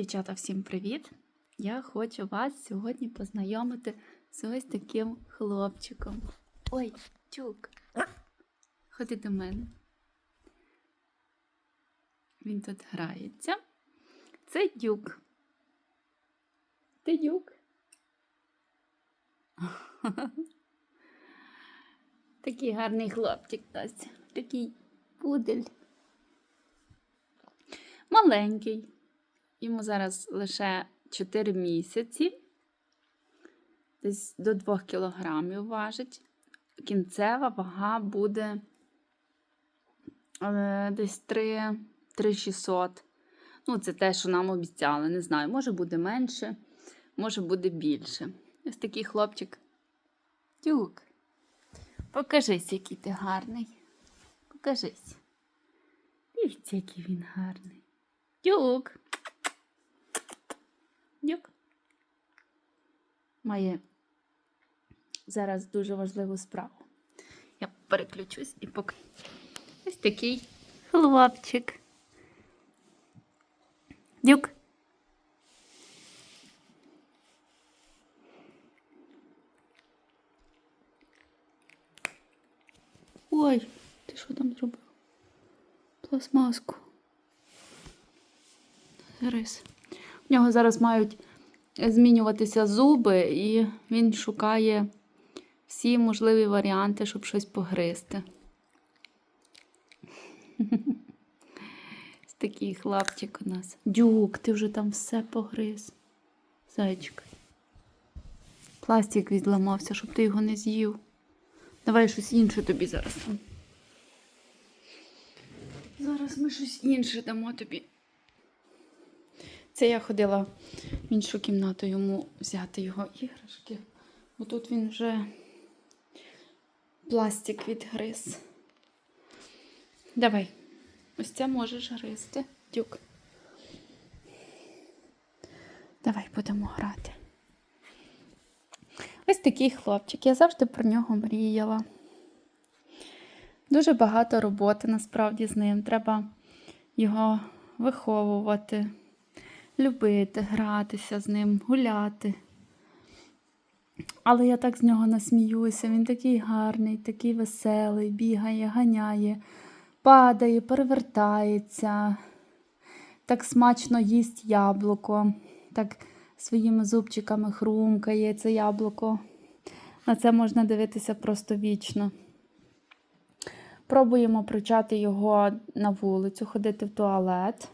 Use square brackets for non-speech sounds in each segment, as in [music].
Дівчата, всім привіт! Я хочу вас сьогодні познайомити з ось таким хлопчиком. Ой, чук. Ходи до мене. Він тут грається. Це дюк. Ти дюк. [laughs] Такий гарний хлопчик Настя. Такий пудель. Маленький. Йому зараз лише 4 місяці, десь до 2 кілограмів важить. Кінцева вага буде е, десь 3, 3600. Ну, це те, що нам обіцяли. Не знаю, може буде менше, може буде більше. Ось такий хлопчик. Тюк. Покажись, який ти гарний. Покажись. Дивіться, який він гарний. Тюк. Дюк. Має зараз дуже важливу справу. Я переключусь і покажу. Ось такий хлопчик. Дюк. Ой, ти що там зробив? Пластмаску. Рис. У нього зараз мають змінюватися зуби, і він шукає всі можливі варіанти, щоб щось погризти. Такий хлопчик у нас. Дюк, ти вже там все погриз. Зайчик. Пластик відламався, щоб ти його не з'їв. Давай щось інше тобі зараз. Зараз ми щось інше дамо тобі. Це я ходила в іншу кімнату йому взяти його іграшки. Бо тут він вже пластик відгриз. Давай. Ось це можеш гризти. Дюк. Давай будемо грати. Ось такий хлопчик. Я завжди про нього мріяла. Дуже багато роботи насправді з ним. Треба його виховувати любити, гратися з ним, гуляти. Але я так з нього насміюся. Він такий гарний, такий веселий, бігає, ганяє, падає, перевертається, так смачно їсть яблуко, так своїми зубчиками хрумкає це яблуко. На це можна дивитися просто вічно. Пробуємо привчати його на вулицю, ходити в туалет.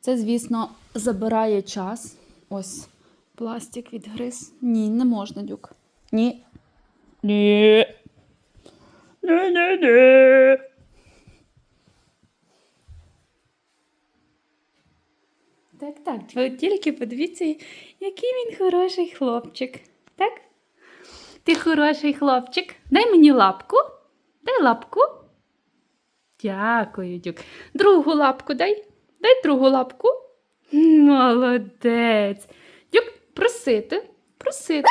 Це, звісно, забирає час. Ось пластик відгриз. Ні, не можна, дюк. Ні. Ні. Ні, ні, ні. Так, так, ви тільки подивіться, який він хороший хлопчик. Так? Ти хороший хлопчик. Дай мені лапку. Дай лапку. Дякую, дюк. Другу лапку дай. Дай другу лапку. Молодець. Дюк, просити, просити,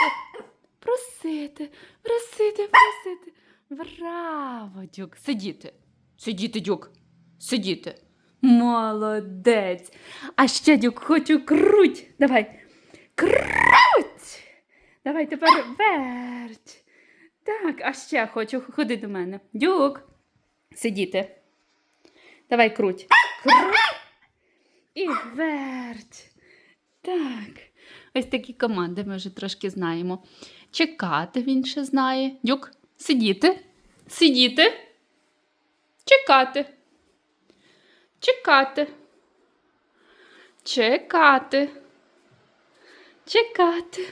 просити, просити, просити. Браво, дюк. Сидіти. Сидіти, дюк. Сидіти. Молодець. А ще дюк, хочу круть. Давай. Круть. Давай тепер верть. Так, а ще хочу. Ходи до мене. Дюк. Сидіти. Давай круть. Круть. І верть. Так. Ось такі команди ми вже трошки знаємо. Чекати він ще знає. Дюк, сидіти. Сидіти. Чекати. Чекати. Чекати. Чекати.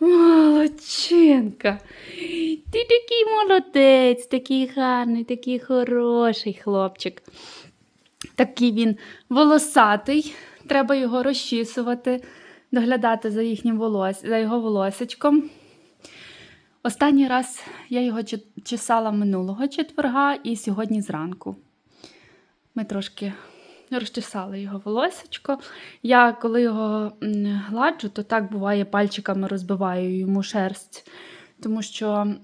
Молодчинка. Ти такий молодець, такий гарний, такий хороший хлопчик. Такий він волосатий, треба його розчісувати, доглядати за їхнім волос... за його волосечком. Останній раз я його чесала минулого четверга і сьогодні зранку. Ми трошки розчесали його волосечко. Я коли його гладжу, то так буває пальчиками розбиваю йому шерсть, тому що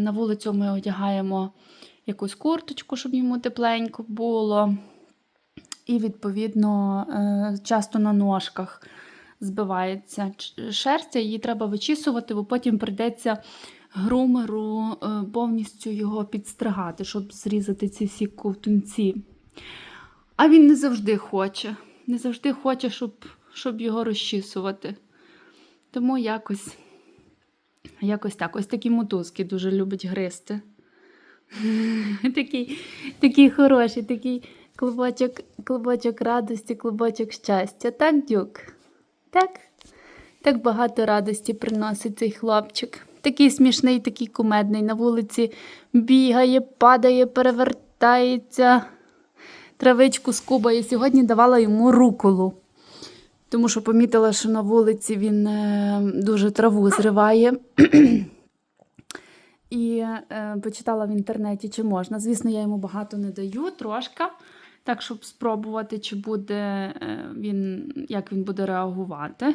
на вулицю ми одягаємо якусь курточку, щоб йому тепленько було. І, відповідно, е, часто на ножках збивається шерсть, її треба вичісувати, бо потім прийдеться грумеру е, повністю його підстригати, щоб зрізати ці всі ковтунці. А він не завжди хоче. Не завжди хоче, щоб, щоб його розчісувати. Тому якось, якось так. Ось такі мотузки дуже любить гризти. [laughs] Такий, такий хороший, такий клубочок, клубочок радості, клубочок щастя. Так, дюк? Так? Так багато радості приносить цей хлопчик. Такий смішний, такий кумедний. На вулиці бігає, падає, перевертається, травичку скубає. Сьогодні давала йому руколу. Тому що помітила, що на вулиці він е, дуже траву зриває. І е, почитала в інтернеті, чи можна. Звісно, я йому багато не даю, трошки, так, щоб спробувати, чи буде е, він, як він буде реагувати.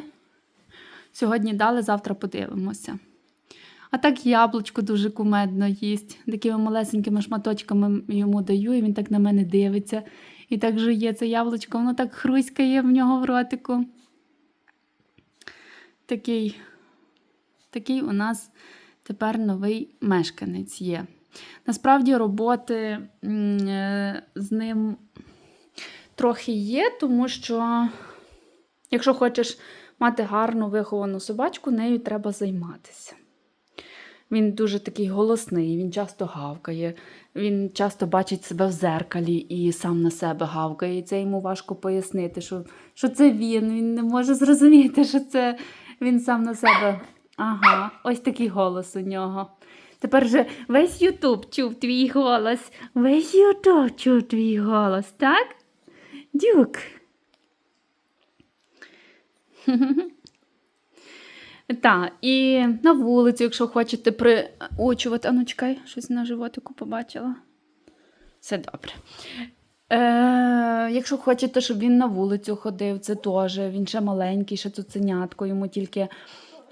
Сьогодні дали, завтра подивимося. А так яблучко дуже кумедно їсть. Такими малесенькими шматочками йому даю, і він так на мене дивиться. І так жує це яблучко, воно так хруськає в нього в ротику. Такий, такий у нас тепер новий мешканець є. Насправді роботи е, з ним трохи є, тому що, якщо хочеш мати гарну виховану собачку, нею треба займатися. Він дуже такий голосний, він часто гавкає, він часто бачить себе в зеркалі і сам на себе гавкає. І це йому важко пояснити, що, що це він. Він не може зрозуміти, що це він сам на себе. Ага, ось такий голос у нього. Тепер же весь Ютуб чув твій голос. Весь Ютуб чув твій голос, так? Дюк. [laughs] Так, і на вулицю, якщо хочете приучувати. А ну чекай, щось на животику побачила. Все добре. Е, якщо хочете, щоб він на вулицю ходив, це теж. Він ще маленький, ще цуценятко, йому тільки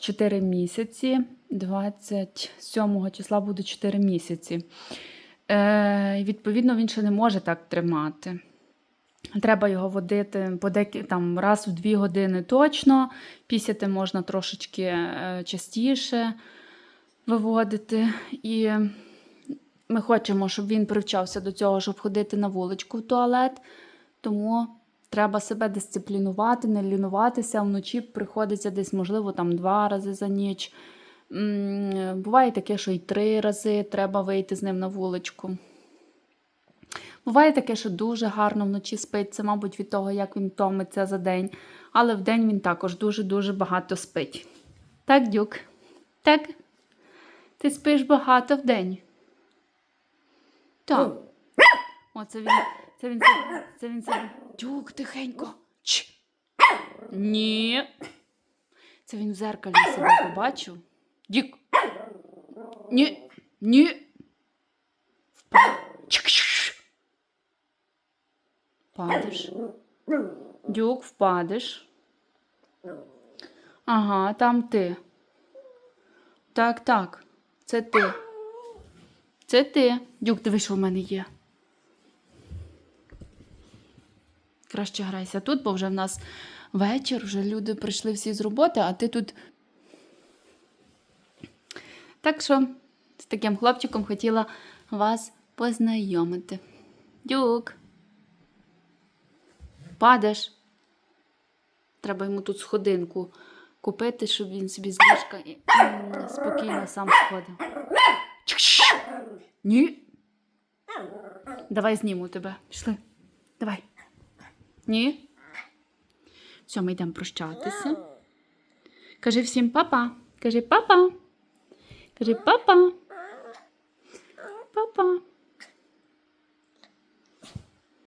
4 місяці. 27 числа буде 4 місяці. Е, відповідно, він ще не може так тримати. Треба його водити по там, раз в дві години точно. Пісяти можна трошечки е, частіше виводити. І ми хочемо, щоб він привчався до цього, щоб ходити на вуличку в туалет. Тому треба себе дисциплінувати, не лінуватися. Вночі приходиться десь, можливо, там два рази за ніч. Буває таке, що й три рази треба вийти з ним на вуличку. Буває таке, що дуже гарно вночі спить. Це, мабуть, від того, як він томиться за день. Але вдень він також дуже-дуже багато спить. Так, Дюк? Так? Ти спиш багато вдень? Так. О, це він. Це він. Це, це він. Це... Дюк, тихенько. Ч. Ні. Це він в зеркалі себе побачив. Дюк. Ні. Ні. Чик-чик. Дюк, впадеш. Ага, там ти. Так, так. Це ти. Це ти. Дюк, диви, що в мене є. Краще грайся тут, бо вже в нас вечір, вже люди прийшли всі з роботи, а ти тут. Так що з таким хлопчиком хотіла вас познайомити. Дюк. Падеш. Треба йому тут сходинку купити, щоб він собі з ліжка і спокійно сам сходив. Ні. Давай зніму тебе. Пішли. Давай. Ні. Все, ми йдемо прощатися. Кажи всім папа. Кажи папа. Кажи папа. Папа.